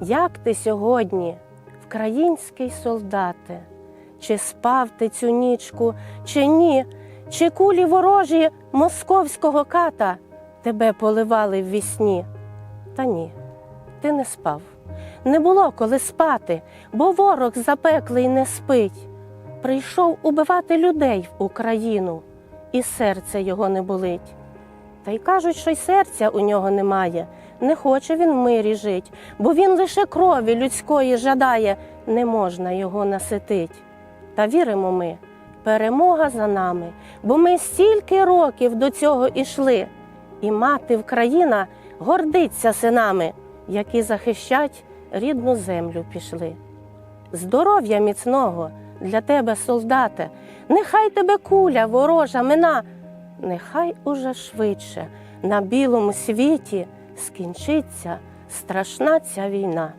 Як ти сьогодні, вкраїнський солдате, чи спав ти цю нічку, чи ні, чи кулі ворожі московського ката тебе поливали в вісні? Та ні, ти не спав. Не було коли спати, бо ворог запеклий не спить. Прийшов убивати людей в Україну, і серце його не болить. Та й кажуть, що й серця у нього немає. Не хоче він в мирі жить, бо він лише крові людської жадає, не можна його наситить. Та віримо ми, перемога за нами, бо ми стільки років до цього ішли, і мати Вкраїна гордиться синами, які захищать рідну землю пішли. Здоров'я міцного для тебе, солдате, нехай тебе куля ворожа мина, нехай уже швидше на білому світі скінчиться страшна ця війна.